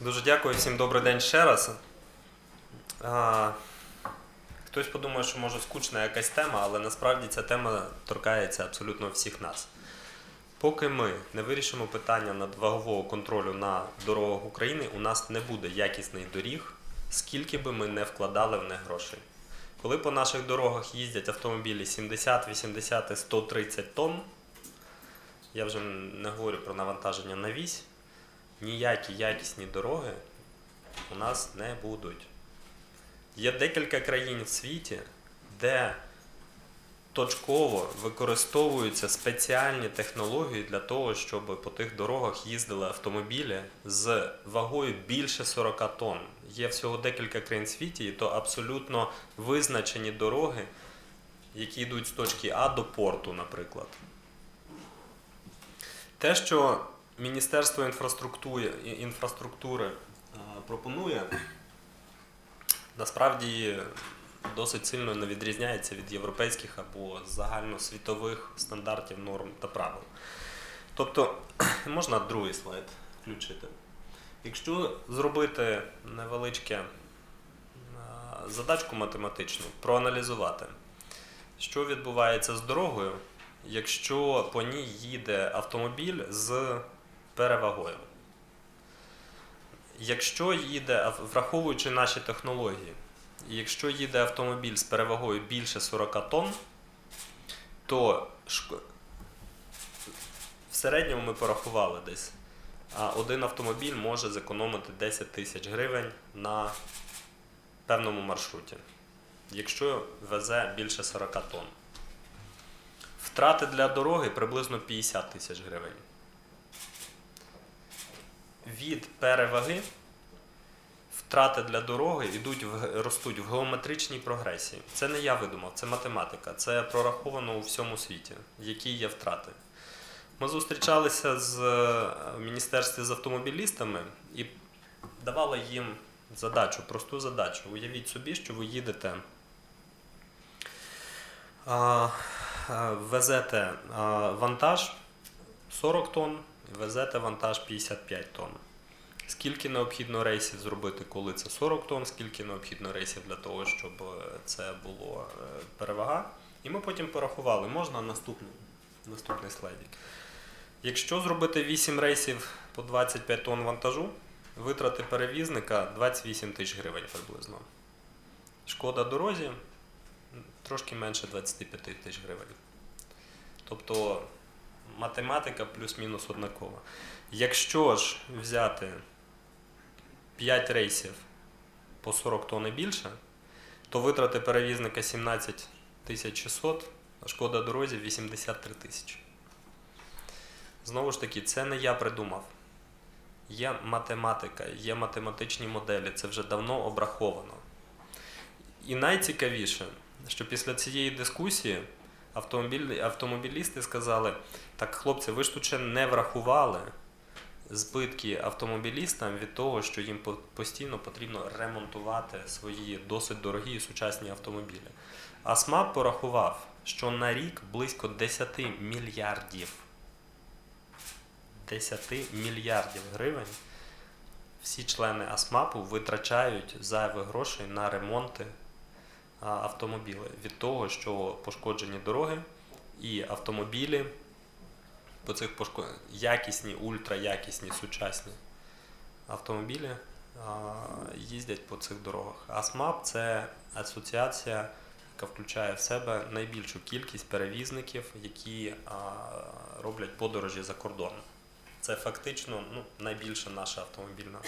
Дуже дякую, всім добрий день ще раз. А, хтось подумає, що може скучна якась тема, але насправді ця тема торкається абсолютно всіх нас. Поки ми не вирішимо питання надвагового контролю на дорогах України, у нас не буде якісних доріг, скільки би ми не вкладали в них грошей. Коли по наших дорогах їздять автомобілі 70, 80 і 130 тонн, я вже не говорю про навантаження на вісь, ніякі якісні дороги у нас не будуть. Є декілька країн в світі, де точково використовуються спеціальні технології для того, щоб по тих дорогах їздили автомобілі з вагою більше 40 тонн. Є всього декілька країн в світі, і то абсолютно визначені дороги, які йдуть з точки А до порту, наприклад. Те, що Міністерство інфраструктури, інфраструктури пропонує, насправді досить сильно не відрізняється від європейських або загальносвітових стандартів, норм та правил. Тобто, можна другий слайд включити. Якщо зробити невеличке задачку математичну, проаналізувати, що відбувається з дорогою, якщо по ній їде автомобіль з перевагою. Якщо їде, враховуючи наші технології, якщо їде автомобіль з перевагою більше 40 тонн, то в середньому ми порахували десь, а один автомобіль може зекономити 10 тисяч гривень на певному маршруті, якщо везе більше 40 тонн. Втрати для дороги приблизно 50 тисяч гривень. Від переваги втрати для дороги йдуть в, ростуть в геометричній прогресії. Це не я видумав, це математика. Це прораховано у всьому світі, які є втрати. Ми зустрічалися з е, міністерстві з автомобілістами і давали їм задачу, просту задачу. Уявіть собі, що ви їдете. А, везете вантаж 40 тонн везете вантаж 55 тонн. Скільки необхідно рейсів зробити, коли це 40 тонн, скільки необхідно рейсів для того, щоб е, це було е, перевага. І ми потім порахували, можна наступний, наступний слайдик. Якщо зробити 8 рейсів по 25 тонн вантажу, витрати перевізника 28 тисяч гривень приблизно. Шкода дорозі трошки менше 25 тисяч гривень. Тобто математика плюс-мінус однакова. Якщо ж взяти 5 рейсів по 40 тонн і більше, то витрати перевізника 17 600, а шкода дорозі 83 тисячі. Знову ж таки, це не я придумав. Є математика, є математичні моделі, це вже давно обраховано. І найцікавіше, що після цієї дискусії автомобіль, автомобілісти сказали: так, хлопці, ви ж тут ще не врахували збитки автомобілістам від того, що їм постійно потрібно ремонтувати свої досить дорогі сучасні автомобілі. А СМАП порахував, що на рік близько 10 мільярдів 10 мільярдів гривень всі члени АСМАПу витрачають зайві грошей на ремонти а, автомобілів від того, що пошкоджені дороги і автомобілі по цих пошко... якісні, ультраякісні, сучасні автомобілі їздять по цих дорогах. АСМАП це асоціація, яка включає в себе найбільшу кількість перевізників, які роблять подорожі за кордоном. Це фактично ну, найбільша наша автомобільна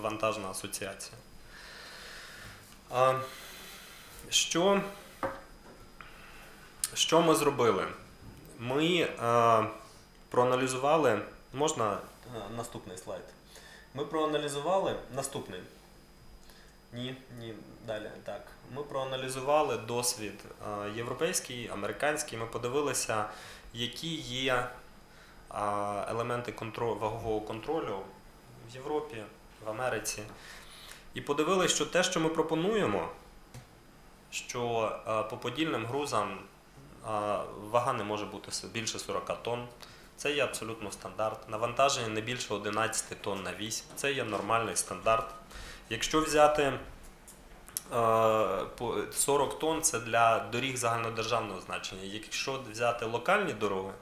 вантажна асоціація. Що, що ми зробили? Ми е, проаналізували. Можна е, наступний слайд. Ми проаналізували наступний. Ні, ні, далі. Так. Ми проаналізували досвід е, європейський, американський. Ми подивилися, які є е, елементи контролю, вагового контролю в Європі, в Америці. І подивилися, що те, що ми пропонуємо, що е, по подільним грузам а, вага не може бути більше 40 тонн. Це є абсолютно стандарт. Навантаження не більше 11 тонн на вісь. Це є нормальний стандарт. Якщо взяти е, 40 тонн, це для доріг загальнодержавного значення. Якщо взяти локальні дороги,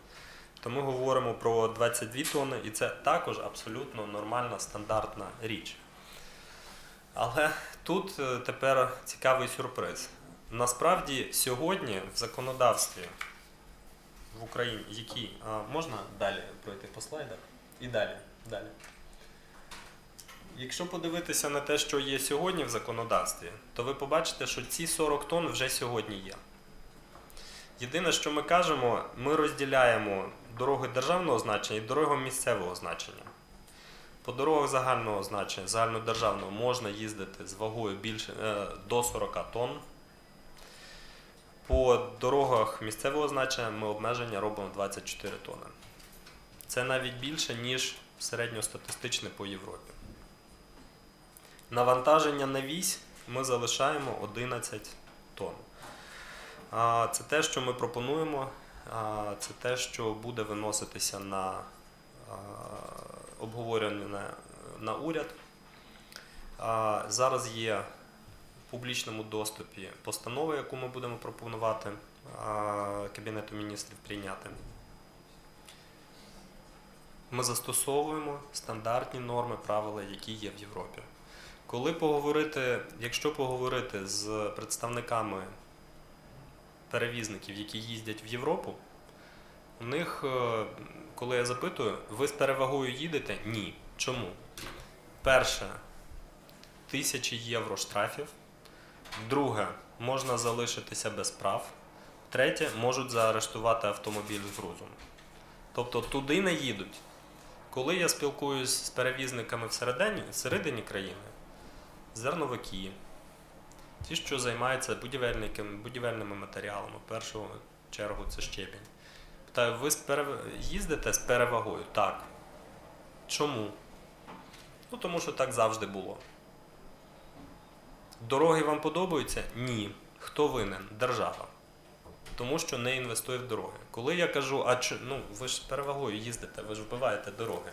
то ми говоримо про 22 тонни, і це також абсолютно нормальна стандартна річ. Але тут е, тепер цікавий сюрприз. Насправді сьогодні в законодавстві в Україні, які а, можна далі пройти по слайдах? І далі. далі. Якщо подивитися на те, що є сьогодні в законодавстві, то ви побачите, що ці 40 тонн вже сьогодні є. Єдине, що ми кажемо, ми розділяємо дороги державного значення і дороги місцевого значення. По дорогах загального значення, загальнодержавного можна їздити з вагою більше е, до 40 тонн. По дорогах місцевого значення ми обмеження робимо 24 тонни. Це навіть більше, ніж середньостатистичне по Європі. Навантаження на вісь ми залишаємо 11 тонн. Це те, що ми пропонуємо, це те, що буде виноситися на обговорення на, уряд. Зараз є публічному доступі постанова, яку ми будемо пропонувати Кабінету міністрів прийняти. Ми застосовуємо стандартні норми, правила, які є в Європі. Коли поговорити, якщо поговорити з представниками перевізників, які їздять в Європу, у них, е, коли я запитую, ви з перевагою їдете? Ні. Чому? Перше, тисячі євро штрафів. Друге, можна залишитися без прав. Третє, можуть заарештувати автомобіль з грузом. Тобто туди не їдуть. Коли я спілкуюсь з перевізниками всередині, всередині країни, зерновики, ті, що займаються будівельними матеріалами, в першу чергу це щебінь. Питаю, ви їздите з перевагою? Так. Чому? Ну, тому що так завжди було. Дороги вам подобаються? Ні. Хто винен? Держава. Тому що не інвестує в дороги. Коли я кажу, а чи, ну, ви ж перевагою їздите, ви ж вбиваєте дороги.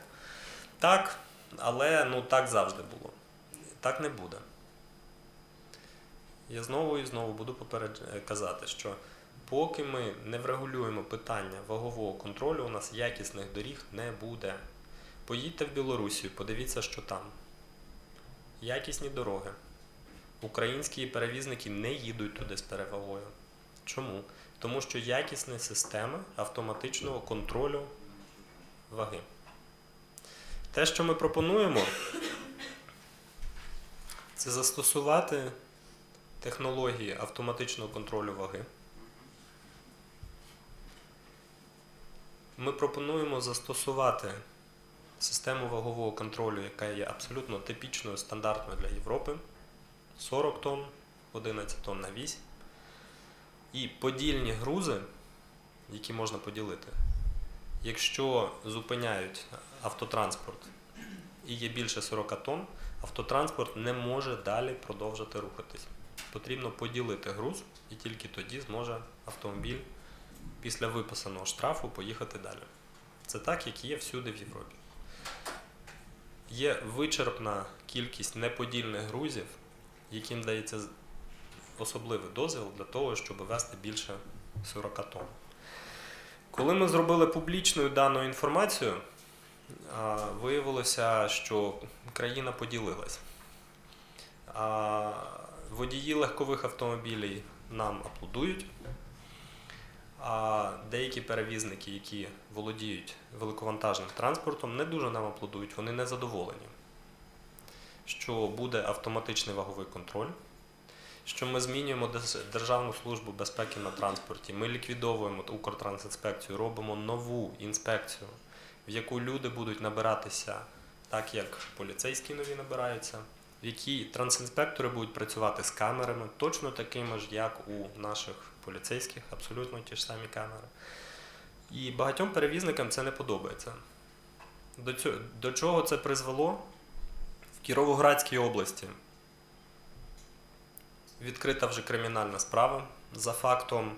Так, але ну, так завжди було. Так не буде. Я знову і знову буду попередж... е, казати, що поки ми не врегулюємо питання вагового контролю, у нас якісних доріг не буде. Поїдьте в Білорусію, подивіться, що там. Якісні дороги. Українські перевізники не їдуть туди з перевагою. Чому? Тому що якісні системи автоматичного контролю ваги. Те, що ми пропонуємо, це застосувати технології автоматичного контролю ваги. Ми пропонуємо застосувати систему вагового контролю, яка є абсолютно типічною стандартною для Європи. 40 тонн, 11 тонн на вісь. І подільні грузи, які можна поділити, якщо зупиняють автотранспорт і є більше 40 тонн, автотранспорт не може далі продовжити рухатись. Потрібно поділити груз, і тільки тоді зможе автомобіль після виписаного штрафу поїхати далі. Це так, як є всюди в Європі. Є вичерпна кількість неподільних грузів, яким дається особливий дозвіл для того, щоб вести більше 40 тонн. Коли ми зробили публічною дану інформацію, виявилося, що країна поділилась. Водії легкових автомобілів нам аплодують, а деякі перевізники, які володіють великовантажним транспортом, не дуже нам аплодують, вони не задоволені, що буде автоматичний ваговий контроль, що ми змінюємо Державну службу безпеки на транспорті, ми ліквідовуємо Укртрансінспекцію, робимо нову інспекцію, в яку люди будуть набиратися так, як поліцейські нові набираються, в якій трансінспектори будуть працювати з камерами, точно такими ж, як у наших поліцейських, абсолютно ті ж самі камери. І багатьом перевізникам це не подобається. До, цього, до чого це призвело? Кіровоградській області відкрита вже кримінальна справа за фактом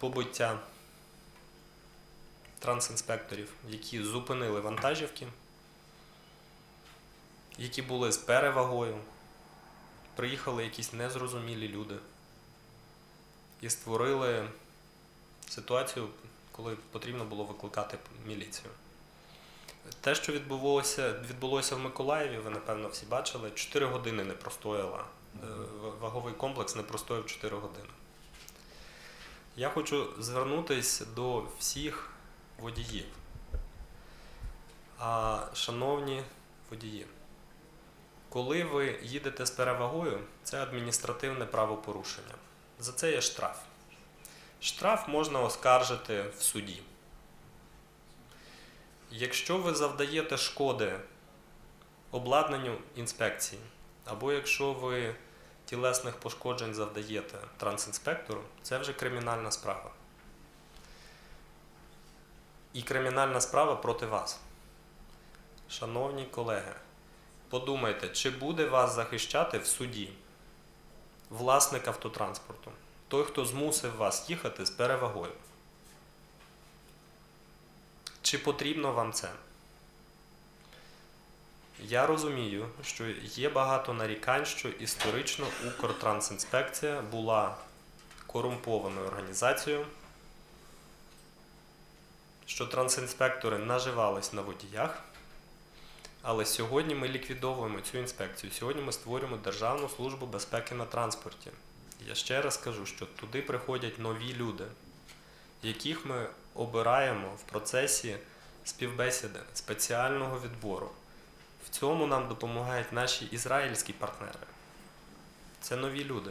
побиття трансінспекторів, які зупинили вантажівки, які були з перевагою. Приїхали якісь незрозумілі люди і створили ситуацію, коли потрібно було викликати міліцію. Те, що відбулося, відбулося в Миколаєві, ви напевно всі бачили, 4 години не простояла. Е, Ваговий комплекс не простояв 4 години. Я хочу звернутися до всіх водіїв. А, шановні водії, коли ви їдете з перевагою, це адміністративне правопорушення. За це є штраф. Штраф можна оскаржити в суді. Якщо ви завдаєте шкоди обладнанню інспекції, або якщо ви тілесних пошкоджень завдаєте трансінспектору, це вже кримінальна справа. І кримінальна справа проти вас. Шановні колеги, подумайте, чи буде вас захищати в суді власник автотранспорту, той, хто змусив вас їхати з перевагою. Чи потрібно вам це? Я розумію, що є багато нарікань, що історично Укртрансінспекція була корумпованою організацією, що трансінспектори наживались на водіях. Але сьогодні ми ліквідовуємо цю інспекцію. Сьогодні ми створюємо Державну службу безпеки на транспорті. Я ще раз кажу, що туди приходять нові люди, яких ми обираємо в процесі співбесіди, спеціального відбору. В цьому нам допомагають наші ізраїльські партнери. Це нові люди.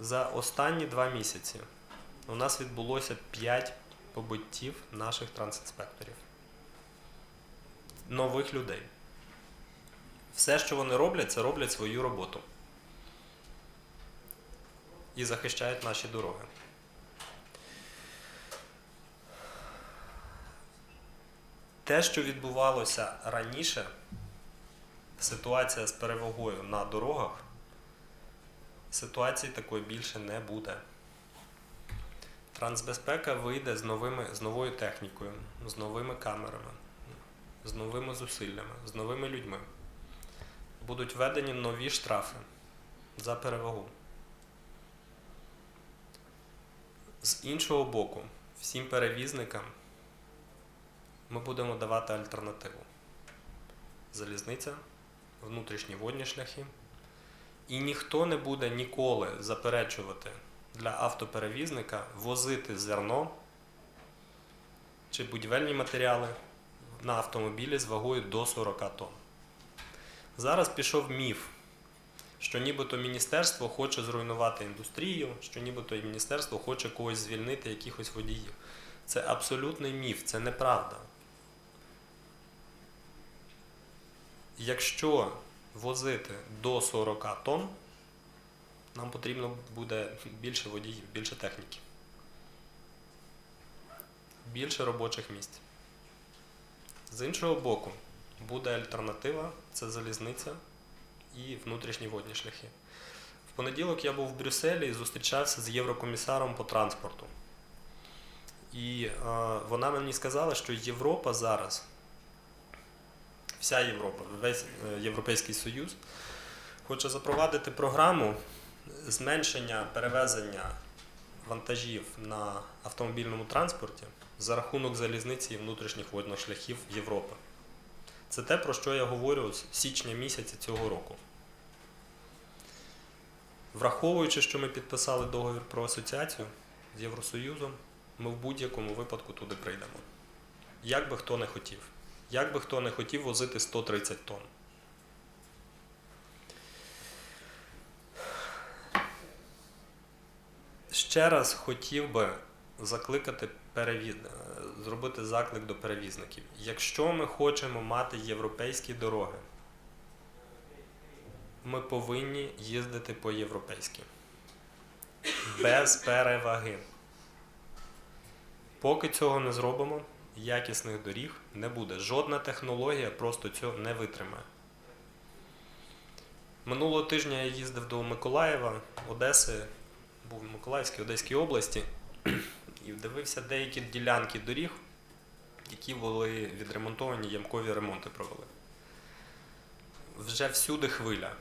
За останні два місяці у нас відбулося 5 побиттів наших трансінспекторів. Нових людей. Все, що вони роблять, це роблять свою роботу. І захищають наші дороги. Те, що відбувалося раніше, ситуація з перевагою на дорогах, ситуації такої більше не буде. Трансбезпека вийде з, новими, з новою технікою, з новими камерами, з новими зусиллями, з новими людьми. Будуть введені нові штрафи за перевагу. З іншого боку, всім перевізникам ми будемо давати альтернативу. Залізниця, внутрішні водні шляхи. І ніхто не буде ніколи заперечувати для автоперевізника возити зерно чи будівельні матеріали на автомобілі з вагою до 40 тонн. Зараз пішов міф, що нібито міністерство хоче зруйнувати індустрію, що нібито міністерство хоче когось звільнити, якихось водіїв. Це абсолютний міф, це неправда. Якщо возити до 40 тонн, нам потрібно буде більше водіїв, більше техніки, більше робочих місць. З іншого боку, буде альтернатива це залізниця і внутрішні водні шляхи. В понеділок я був в Брюсселі і зустрічався з єврокомісаром по транспорту. І е, вона мені сказала, що Європа зараз, вся Європа, весь е, Європейський Союз, хоче запровадити програму зменшення перевезення вантажів на автомобільному транспорті за рахунок залізниці і внутрішніх водних шляхів Європи. Це те, про що я говорю з січня місяця цього року. Враховуючи, що ми підписали договір про асоціацію з Євросоюзом, ми в будь-якому випадку туди прийдемо. Як би хто не хотів. Як би хто не хотів возити 130 тонн. Ще раз хотів би закликати перевіз... зробити заклик до перевізників. Якщо ми хочемо мати європейські дороги, ми повинні їздити по-європейськи. Без переваги. Поки цього не зробимо, якісних доріг не буде. Жодна технологія просто цього не витримає. Минулого тижня я їздив до Миколаєва, Одеси, був в Миколаївській, Одеській області і дивився деякі ділянки доріг, які були відремонтовані, ямкові ремонти провели. Вже всюди хвиля.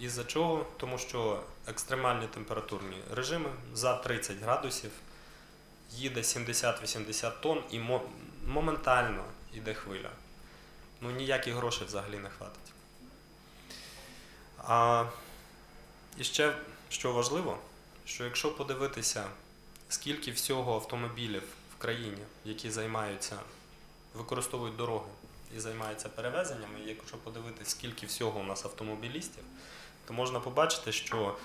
Із-за чого? Тому що екстремальні температурні режими за 30 градусів їде 70-80 тонн і моментально йде хвиля. Ну ніяких грошей взагалі не хватить. І ще, що важливо, що якщо подивитися, скільки всього автомобілів в країні, які займаються, використовують дороги і займаються перевезеннями, якщо подивитися, скільки всього у нас автомобілістів, то можна побачити, що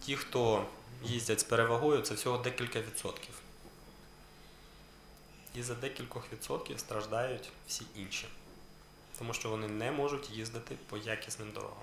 ті, хто їздять з перевагою, це всього декілька відсотків. І за декількох відсотків страждають всі інші, тому що вони не можуть їздити по якісним дорогам.